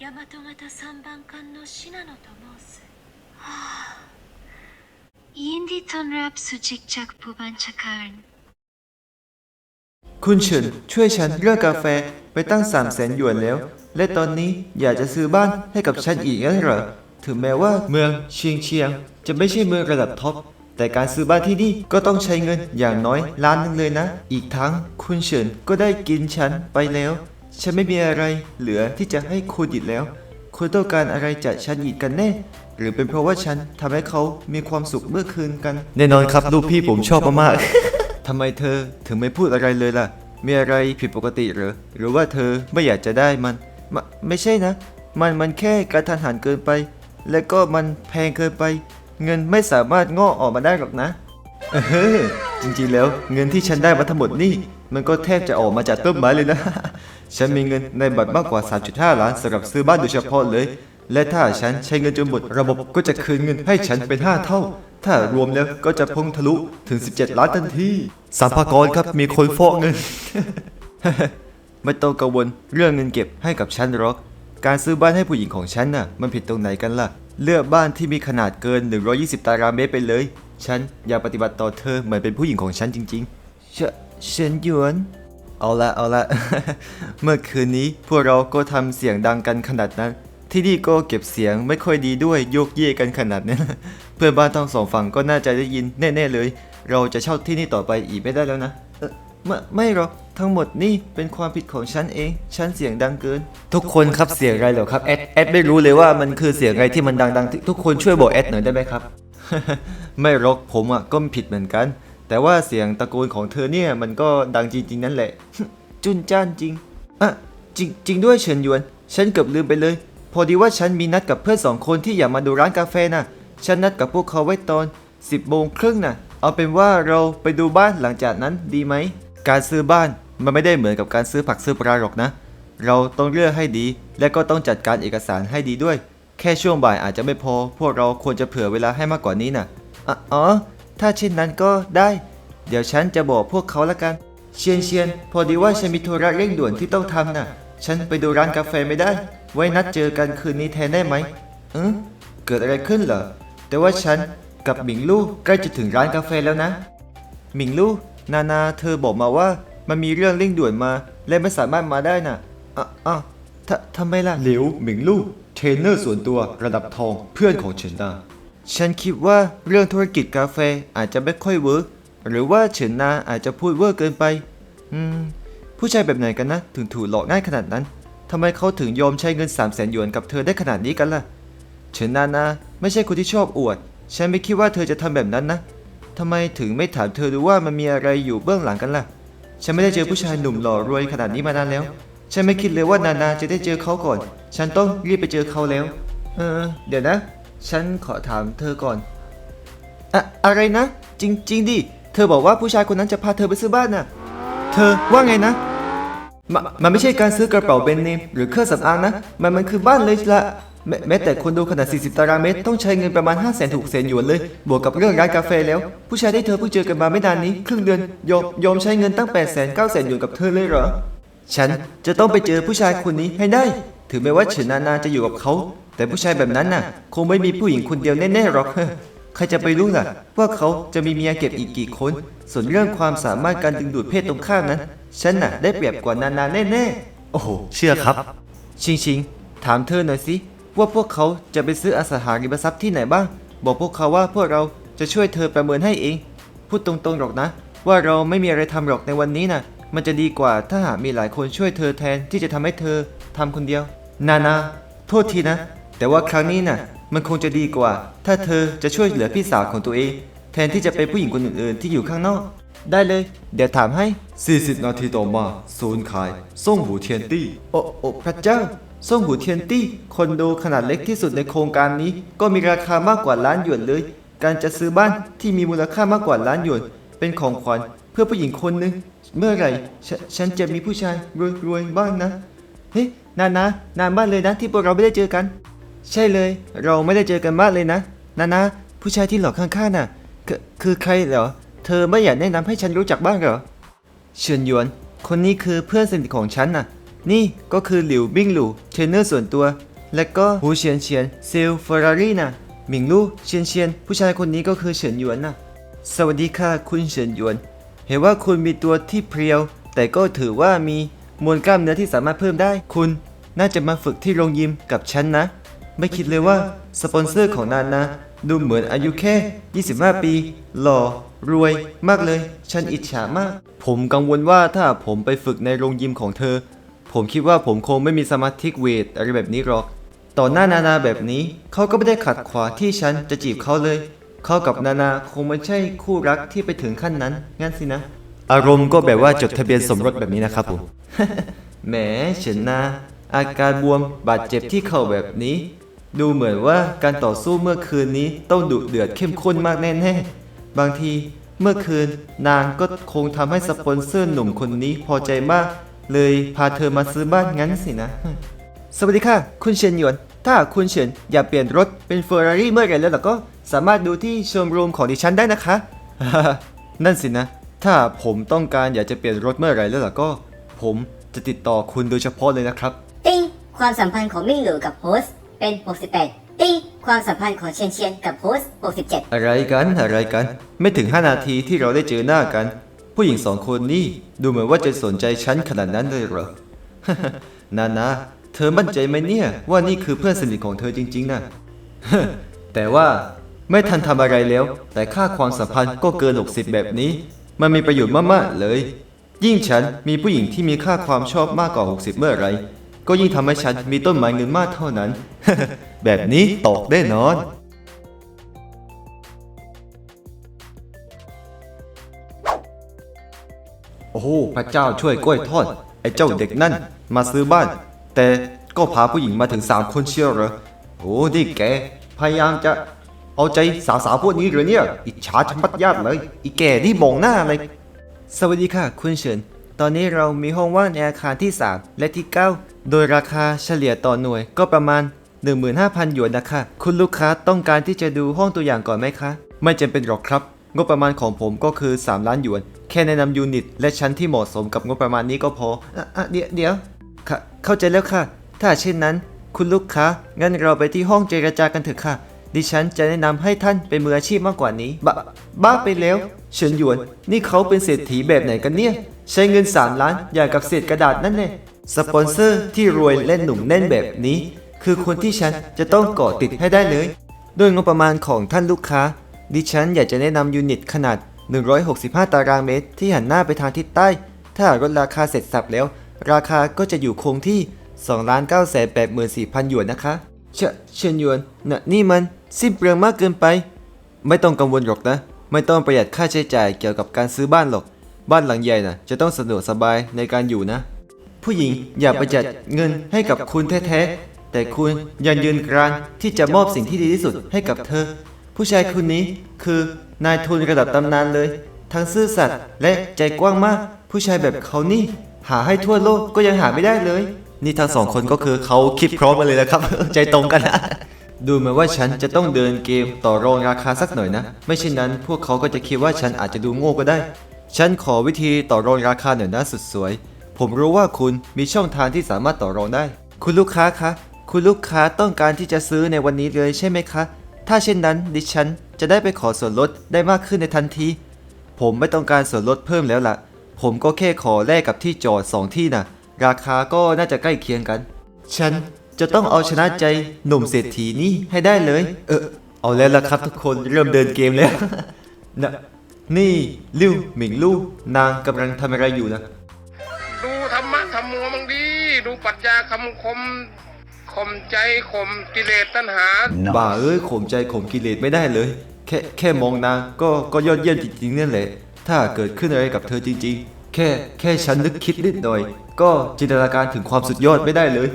大和型三番艦の信濃と申す。はあ、ยินดีต้อนรับสู่จิกจักผู้บัญชาการ คุณเฉินช่วยฉันเรื่องกาแฟไปตั้งสามแสนหยวนแล้ว และตอนนี้อยากจะซื้อบ้านให้กับฉันอีกงั้นเหรอ ถึงแม้ว่าเมืองเชียงเชียง จะไม่ใช่เมืองระดับท็อป แต่การซื้อบ้านที่นี่ก็ต้องใช้เงินอย่างน้อยล้านหนึงเลยนะ อีกทั้งคุณเฉินก็ได้กินฉันไปแล้ว ฉันไม่มีอะไรเหลือที่จะให้คุณอีกแล้ว คุณต้องการอะไรจากฉันอีกกันแน่ หรือเป็นเพราะว่าฉันทำให้เขามีความสุขเมื่อคืนกัน แน่นอนครับลูกพี่ผมชอบมากๆ ทำไมเธอถึงไม่พูดอะไรเลยล่ะ มีอะไรผิดปกติเหรอ หรือว่าเธอไม่อยากจะได้มันมะไม่ใช่นะ มันมันแค่กระทันหันเกินไป และก็มันแพงเกินไป เงินไม่สามารถงอกออกมาได้หรอกนะ เออจริงๆแล้วเงินที่ฉันได้มาทั้งหมดนี่ มันก็แทบจะออกมาจากต้นไม้เลยนะ ฉันมีเงินในบัตรมากกว่า 3.5 ล้านสำหรับซื้อบ้านโดยเฉพาะเลย และถ้าฉันใช้เงินจนหมดระบบก็จะคืนเงินให้ฉันเป็น 5 เท่า ถ้ารวมแล้วก็จะพุ่งทะลุถึง 17 ล้านทันทีสัมภากรครับมีคนฟอกเงิน ไม่ต้องกังวลเรื่องเงินเก็บให้กับฉันหรอก การซื้อบ้านให้ผู้หญิงของฉันน่ะมันผิดตรงไหนกันล่ะ เลือกบ้านที่มีขนาดเกิน 120 ตารางเมตรไปเลย ฉันอยากปฏิบัติต่อเธอเหมือนเป็นผู้หญิงของฉันจริงๆเชเฉินหยวน เอาละเอาละ เมื่อคืนนี้พวกเราก็ทำเสียงดังกันขนาดนั้น ที่นี่ก็เก็บเสียงไม่ค่อยดีด้วยโยกเย่กันขนาดนั้นเพื่อนบ้านทั้งสองฝั่งก็น่าจะได้ยินแน่ๆเลย เราจะเช่าที่นี่ต่อไปอีกไม่ได้แล้วนะเอ่อไม่ไม่หรอกทั้งหมดนี่เป็นความผิดของฉันเอง ฉันเสียงดังเกิน ทุกคนครับเสียงอะไรเหรอครับแอดแอดไม่รู้เลยว่ามันคือเสียงอะไรที่มันดังๆ ทุกคนช่วยบอกแอดหน่อยได้ไหมครับ ไม่หรอกผมอะก็ผิดเหมือนกัน แต่ว่าเสียงตะโกนของเธอเนี่ยมันก็ดังจริงๆนั่นแหละ จุนจ้านจริงอะจริงจริงด้วยเฉินหยวน ฉันเกือบลืมไปเลย พอดีว่าฉันมีนัดกับเพื่อนสองคนที่อยากมาดูร้านกาแฟน่ะ ฉันนัดกับพวกเขาไว้ตอน 10โมงครึ่งน่ะ เอาเป็นว่าเราไปดูบ้านหลังจากนั้นดีไหม การซื้อบ้านมันไม่ได้เหมือนกับการซื้อผักซื้อปลาหรอกนะ เราต้องเลือกให้ดี และก็ต้องจัดการเอกสารให้ดีด้วย แค่ช่วงบ่ายอาจจะไม่พอ พวกเราควรจะเผื่อเวลาให้มากกว่านี้น่ะอะอ๋อ ถ้าเช่นนั้นก็ได้ เดี๋ยวฉันจะบอกพวกเขาละกัน เชียนเชียน พอดีว่าฉันมีธุระเร่งด่วนที่ต้องทำน่ะ ฉันไปดูร้านกาแฟไม่ได้ ไว้นัดเจอกันคืนนี้แทนได้ไหมเออเกิดอะไรขึ้นเหรอ แต่ว่าฉันกับหมิงลู่ใกล้จะถึงร้านกาแฟแล้วนะ หมิงลู่นานาเธอบอกมาว่ามันมีเรื่องเร่งด่วนมาและไม่สามารถมาได้น่ะอะอะททำไมล่ะเหลิวหมิงลู่เทรนเนอร์ส่วนตัวระดับทองเพื่อนของเฉินดา ฉันคิดว่าเรื่องธุรกิจกาแฟอาจจะไม่ค่อยเวิร์กหรือว่าเฉินนาอาจจะพูดเวอร์เกินไป อืม ผู้ชายแบบไหนกันนะ ถึงถูกหลอกง่ายขนาดนั้นทำไมเขาถึงยอมใช้เงิน3 0 0แสนหยวนกับเธอได้ขนาดนี้กันล่ะ เฉินนานาไม่ใช่คนที่ชอบอวด ฉันไม่คิดว่าเธอจะทำแบบนั้นนะทำไมถึงไม่ถามเธอดูว่ามันมีอะไรอยู่เบื้องหลังกันล่ะ ฉันไม่ได้เจอผู้ชายหนุ่มหล่อรวยขนาดนี้มานานแล้ว ฉันไม่คิดเลยว่านานาจะได้เจอเขาก่อน ฉันต้องรีบไปเจอเขาแล้ว เออ เดี๋ยวนะ ฉันขอถามเธอก่อน อะอะไรนะ จริงจริงดิ เธอบอกว่าผู้ชายคนนั้นจะพาเธอไปซื้อบ้านน่ะ เธอว่าไงนะมมันไม่ใช่การซื้อกระเป๋าแบรนด์เนมหรือเครื่องสำอางนะ มันมันคือบ้านเลยละแม้แม้แต่คนดูขนาด 40 ตารางเมตร ต้องใช้เงินประมาณ 5 0 0 0 0 0 6 0 0 0 0หยวนเลย บวกกับเรื่องร้านกาแฟแล้ว ผู้ชายที่เธอเพิ่งเจอกันมาไม่นานนี้ ครึ่งเดือนยอมยอมใช้เงินตั้ง 8 0 0 0 0 9 0 0 0 0หยวนกับเธอเลยเหรอ ฉันจะต้องไปเจอผู้ชายคนนี้ให้ได้ ถึงแม้ว่าเฉินนานาจะอยู่กับเขา แต่ผู้ชายแบบนั้นน่ะ คงไม่มีผู้หญิงคนเดียวแน่ๆหรอกใครจะไปรู้ล่ะ ว่าเขาจะมีเมียเก็บอีกกี่คน ส่วนเรื่องความสามารถการดึงดูดเพศตรงข้ามนั้น ฉันน่ะได้เปรียบกว่านานาแน่ๆ โอ้โห เชื่อครับ ชิงชิง ถามเธอหน่อยสิ ว่าพวกเขาจะไปซื้ออสังหาริมทรัพย์ที่ไหนบ้าง บอกพวกเขาว่าพวกเราจะช่วยเธอประเมินให้เอง พูดตรงๆหรอกนะ ว่าเราไม่มีอะไรทำหรอกในวันนี้น่ะ มันจะดีกว่าถ้าหากมีหลายคนช่วยเธอแทนที่จะทำให้เธอทำคนเดียว นานา โทษทีนะ แต่ว่าครั้งนี้น่ะ มันคงจะดีกว่า ถ้าเธอจะช่วยเหลือพี่สาวของตัวเอง แทนที่จะเป็นผู้หญิงคนอื่นๆที่อยู่ข้างนอก ได้เลย เดี๋ยวถามให้ 40 นาทีต่อมาศูนย์ขายส่งหูเทียนตี้ โอ้โอ้พระเจ้าซ่งหูเทียนตี้คอนโดขนาดเล็กที่สุดในโครงการนี้ ก็มีราคามากกว่าล้านหยวนเลย การจะซื้อบ้านที่มีมูลค่ามากกว่าล้านหยวน เป็นของขวัญเพื่อผู้หญิงคนหนึ่งเมื่อไหร่ฉฉันจะมีผู้ชายรวยๆบ้างนะ เฮ้ยนานนะนานมากเลยนะที่พวกเราไม่ได้เจอกัน ใช่เลย เราไม่ได้เจอกันมากเลยนะนานะผู้ชายที่หลอกข้างๆน่ะคือคือใครเหรอ เธอไม่อยากแนะนำให้ฉันรู้จักบ้างเหรอ เฉินหยวน คนนี้คือเพื่อนสนิทของฉันน่ะ นี่ก็คือหลิวบิ้งหลู่เทรนเนอร์ส่วนตัว และก็หูเฉียนเฉียนเซลเฟอร์รารี่น่ะหมิงลู่เฉียนเฉียนผู้ชายคนนี้ก็คือเฉินหยวนน่ะ สวัสดีค่ะคุณเฉินหยวน เห็นว่าคุณมีตัวที่เพรียว แต่ก็ถือว่ามีมวลกล้ามเนื้อที่สามารถเพิ่มได้ คุณ น่าจะมาฝึกที่โรงยิมกับฉันนะ ไม่คิดเลยว่าสปอนเซอร์ของนานาดูเหมือนอายุแค่ 25 ปี หล่อ รวย มากเลย ฉันอิจฉามาก ผมกังวลว่าถ้าผมไปฝึกในโรงยิมของเธอ ผมคิดว่าผมคงไม่มีสมาธิเวทอะไรแบบนี้หรอก ต่อหน้านานาแบบนี้ เขาก็ไม่ได้ขัดขวางที่ฉันจะจีบเขาเลย เขากับนานาคงไม่ใช่คู่รักที่ไปถึงขั้นนั้น งั้นสินะ อารมณ์ก็แบบว่าจดทะเบียนสมรสแบบนี้นะครับผม แหมเฉินนาอาการบวมบาดเจ็บที่เข่าแบบนี้ ดูเหมือนว่าการต่อสู้เมื่อคืนนี้ต้องดุเดือดเข้มข้นมากแน่ๆ บางทีเมื่อคืนนางก็คงทำให้สปอนเซอร์หนุ่มคนนี้พอใจมาก เลยพาเธอมาซื้อบ้านงั้นสินะ สวัสดีค่ะ คุณเฉินหยวน ถ้าคุณเฉินอยากเปลี่ยนรถเป็นเฟอร์รารี่เมื่อไหร่แล้วล่ะก็สามารถดูที่โชมรูมของดิฉันได้นะคะ นั่นสินะ ถ้าผมต้องการอยากจะเปลี่ยนรถเมื่อไหร่แล้วล่ะก็ ผมจะติดต่อคุณโดยเฉพาะเลยนะครับ ติ้งความสัมพันธ์ของมิ่งหลูกับโฮสต์ เป็น 68 ติ้งความสัมพันธ์ของเชียนเชียนกับโฮสต์67 อะไรกันอะไรกัน ไม่ถึง 5 นาทีที่เราได้เจอหน้ากัน ผู้หญิงสองคนนี่ดูเหมือนว่าจะสนใจฉันขนาดนั้นเลยเหรอ นานาเธอมั่นใจไหมเนี่ย ว่านี่คือเพื่อนสนิทของเธอจริงๆนะ แต่ว่าไม่ทันทำอะไรแล้ว แต่ค่าความสัมพันธ์ก็เกิน60แบบนี้ มันมีประโยชน์มากๆเลย ยิ่งฉันมีผู้หญิงที่มีค่าความชอบมากกว่า 60 เมื่อไหร ก็ยิ่งทำให้ฉันมีต้นไม้เงินมากเท่านั้น แบบนี้ตกแน่นอน โอ้โหพระเจ้าช่วยกล้วยทอด ไอ้เจ้าเด็กนั่น มาซื้อบ้าน แต่ก็พาผู้หญิงมาถึงสามคนเชียวเหรอโอ้นี่แก พยายามจะเอาใจสาวๆพวกนี้เหรือเนี่ย อิจฉาชะมัดญาติเลย อีแกนี่มองหน้าอะไร สวัสดีค่ะ คุณเฉิน ตอนนี้เรามีห้องว่างในอาคารที่ 3 และที่ 9 โดยราคาเฉลี่ยต่อหน่วยก็ประมาณ 15,000 หยวนนะคะ คุณลูกค้าต้องการที่จะดูห้องตัวอย่างก่อนไหมคะ ไม่จำเป็นหรอกครับ งบประมาณของผมก็คือ 3 ล้านหยวน แค่แนะนำยูนิต และชั้นที่เหมาะสมกับงบประมาณนี้ก็พออะอะเดี๋ยวเดี๋ยวค่ะเข้าใจแล้วค่ะ ถ้าเช่นนั้น คุณลูกค้างั้นเราไปที่ห้องเจรจากันเถอะค่ะ ดิฉันจะแนะนำให้ท่านเป็นมืออาชีพมากกว่านี้ บ้าบ้าไปแล้ว เฉินหยวน นี่เขาเป็นเศรษฐีแบบไหนกันเนี่ย ใช้เงิน 3 ล้านอย่างกับเศษกระดาษนั่นแน่ สปอนเซอร์ที่รวยและหนุ่มแน่นแบบนี้ คือคนที่ฉันจะต้องเกาะติดให้ได้เลย ด้วยงบประมาณของท่านลูกค้า ดิฉันอยากจะแนะนำยูนิตขนาด 165 ตารางเมตร ที่หันหน้าไปทางทิศใต้ ถ้าลดราคาเสร็จสับแล้ว ราคาก็จะอยู่คงที่ 2 9 8 4 0 0 0 หยวนนะคะเชเชิญหยวนน่ะนี่มันสิ้นเปลืองมากเกินไป ไม่ต้องกังวลหรอกนะ ไม่ต้องประหยัดค่าใช้จ่ายเกี่ยวกับการซื้อบ้านหรอก บ้านหลังใหญ่น่ะจะต้องสะดวกสบายในการอยู่นะ ผู้หญิงอย่าประหยัดเงินให้กับคุณแท้ๆ แต่คุณยังยืนกรานที่จะมอบสิ่งที่ดีที่สุดให้กับเธอ ผู้ชายคนนี้คือนายทุนระดับตำนานเลย ทั้งซื่อสัตย์และใจกว้างมาก ผู้ชายแบบเขานี่ หาให้ทั่วโลกก็ยังหาไม่ได้เลย นี่ทั้งสองคนก็คือเขาคิดพร้อมมาเลยนะครับ ใจตรงกันนะดูเหมือนว่าฉันจะต้องเดินเกมต่อรองราคาสักหน่อยนะ ไม่เช่นนั้น พวกเขาก็จะคิดว่าฉันอาจจะดูโง่ก็ได้ ฉันขอวิธีต่อรองราคาหน่อยนะสุดสวย ผมรู้ว่าคุณมีช่องทางที่สามารถต่อรองได้ คุณลูกค้าคะ คุณลูกค้าต้องการที่จะซื้อในวันนี้เลยใช่ไหมคะ ถ้าเช่นนั้นดิฉันจะได้ไปขอส่วนลดได้มากขึ้นในทันที ผมไม่ต้องการส่วนลดเพิ่มแล้วล่ะ ผมก็แค่ขอแลกกับที่จอดสองที่น่ะ ราคาก็น่าจะใกล้เคียงกัน ฉันจะต้องเอาชนะใจหนุ่มเศรษฐีนี่ให้ได้เลย เออ เอาแล้วล่ะครับทุกคนเริ่มเดินเกมแล้วนะนี่ ลิวหมิงลู่นางกำลังทำอะไรอยู่นะ ดีดูปรัชญาคำคมข่มใจข่มกิเลสตัณหาบ่าเอ้ยข่มใจข่มกิเลสไม่ได้เลย แค่แค่มองนางก็ก็ยอดเยี่ยมจริงๆนั่นแหละ ถ้าเกิดขึ้นอะไรกับเธอจริง ๆ แค่แค่ฉันนึกคิดนิดหน่อย ก็จินตนาการถึงความสุดยอดไม่ได้เลย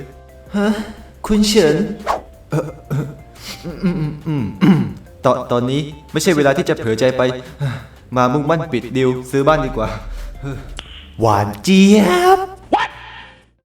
ฮะคุณเฉินเอ่อเอ่ออืมอืมอืมอืมตอนตอนนี้ไม่ใช่เวลาที่จะเผลอใจไป มามุ่งมั่นปิดดิวซื้อบ้านดีกว่า หวานเจี๊ยบ